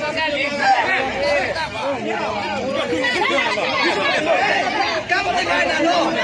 ကွတ်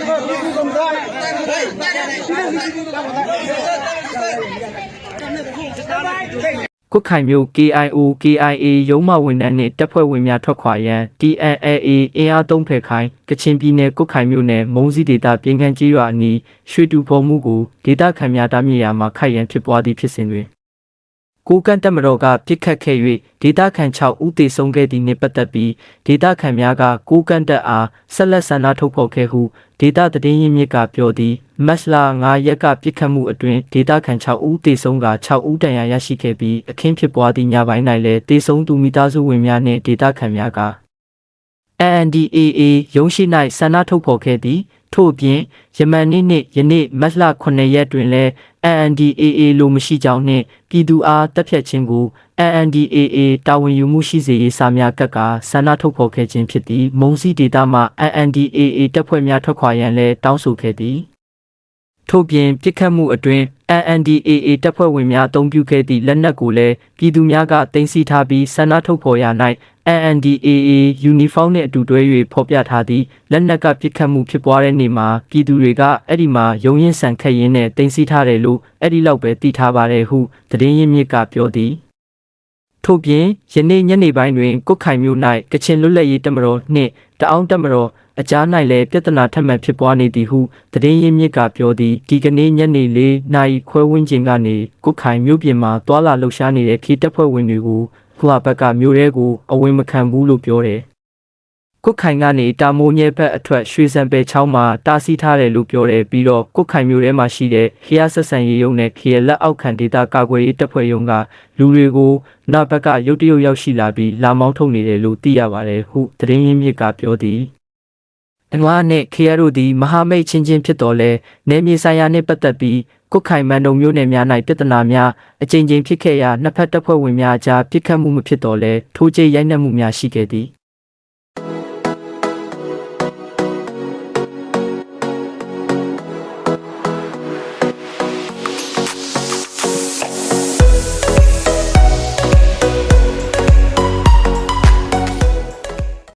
ခိုင်မြို့ KIO KIA ရုံးမဝန်ထမ်းနှင့်တပ်ဖွဲ့ဝင်များထွက်ခွာရန် TNLA အင်အားသုံးဖက်ခိုင်းကချင်ပြည်နယ်ကွတ်ခိုင်မြို့နယ်မုံစီဒေသပြင်ခန့်ကြီးရွာအနီးရွှေတူဖော်မှုကိုဒေသခံများတားမြစ်ရာမှာခိုက်ရန်ဖြစ်ပွားသည့်ဖြစ်စဉ်တွင် ကိုကန့်တက်မတော်ကပြစ်ခတ်ခဲ့၍ဒေတာခန်6ဦးသေဆုံးခဲ့သည်နှင့်ပတ်သက်ပြီးဒေတာခန်များကကိုကန့်တက်အားဆက်လက်ဆန္ဒထုတ်ဖော်ခဲ့ဟုဒေတာတည်င်းရင်းမြစ်ကပြောသည်မက်စလာ9ရက်ကပြစ်ခတ်မှုအတွင်ဒေတာခန်6ဦးသေဆုံးက6ဦးတန်ရာရရှိခဲ့ပြီးအခင်းဖြစ်ပွားသည့်ညပိုင်း၌လည်းသေဆုံးသူမိသားစုဝင်များနှင့်ဒေတာခန်များက NDAA ရုံးရှိ၌ဆန္ဒထုတ်ဖော်ခဲ့သည် ထို့အပြင်ယမန်နေ့နှင့်ယနေ့မတ်လ9ရက်တွင်လည်း NDAA လိုမရှိကြောင်းနှင့်ပြည်သူအားတပ်ဖြတ်ခြင်းကို NDAA တာဝန်ယူမှုရှိစေရေးစာများကပ်ကာဆန္ဒထုတ်ဖော်ခဲ့ခြင်းဖြစ်သည်မုံစီဒေတာမှ NDAA တပ်ဖွဲ့များထွက်ခွာရန်လည်းတောင်းဆိုခဲ့သည်ထို့ပြင်ပြစ်ခတ်မှုအတွင် NNDAA တပ်ဖွဲ့ဝင်များအုံပြုခဲ့သည့်လက်နက်ကိုလည်းပြည်သူများကတင်စီထားပြီးဆန္ဒထုတ်ဖော်ရာ၌ NNDAA ယူနီဖောင်းနှင့်အတူတွဲ၍ဖော်ပြထားသည့်လက်နက်ကပြစ်ခတ်မှုဖြစ်ပွားတဲ့နေ့မှာပြည်သူတွေကအဲ့ဒီမှာရုံရင်ဆန်ခတ်ရင်းနဲ့တင်စီထားတယ်လို့အဲ့ဒီလောက်ပဲသိထားပါတယ်ဟုသတင်းရင်းမြစ်ကပြောသည်ထို့ပြင်ယနေ့ညနေပိုင်းတွင်ကုတ်ခိုင်မြို့၌ကချင်လွတ်လပ်ရေးတပ်မတော်နှင့်တအောင်းတပ်မတော်အကြား၌လည်းပြဿနာထပ်မံဖြစ်ပွားနေသည်ဟုသတင်းရင်းမြစ်ကပြောသည်ဒီကနေ့ညနေ၄နာရီခွဲဝန်းကျင်ကနေကုတ်ခိုင်မြို့ပြင်မှာတွာလာလှုပ်ရှားနေတဲ့ခီးတပ်ဖွဲ့ဝင်တွေကို ခုဟာဘက်ကမြို့ရဲကိုအဝင်မခံဘူးလို့ပြောတယ်ကုတ်ခိုင်ကနေတာမိုးမြဲဘက်အထွက်ရွှေစံပယ်ချောင်းမှာတားဆီးထားတယ်လို့ပြောတယ်ပြီးတော့ကုတ်ခိုင်မြို့ထဲမှာရှိတဲ့ခရဆက်ဆန်ရေးရုံနဲ့ခရလက်အောက်ခံဒေတာကာကွယ်ရေးတပ်ဖွဲ့ရုံကလူတွေကိုနောက်ဘက်ကရုတ်တရုတ်ရောက်ရှိလာပြီးလာမောင်းထုတ်နေတယ်လို့သိရပါတယ်ဟုသတင်းရင်းမြစ်ကပြောသည်အငွားနဲ့ခရတို့သည်မဟာမိတ်ချင်းချင်းဖြစ်တော်လဲနေမြေဆိုင်ရာနှင့်ပတ်သက်ပြီး ကုတ်ခိုင်မန်တုံမျိုးနယ်များ၌ပြဿနာများအကြိမ်ကြိမ်ဖြစ်ခဲ့ရာနှစ်ဖက်တပ်ဖွဲ့ဝင်များအကြားပြစ်ခတ်မှုမဖြစ်တော်လဲထိုးကျရိုက်နှက်မှုများရှိခဲ့သည်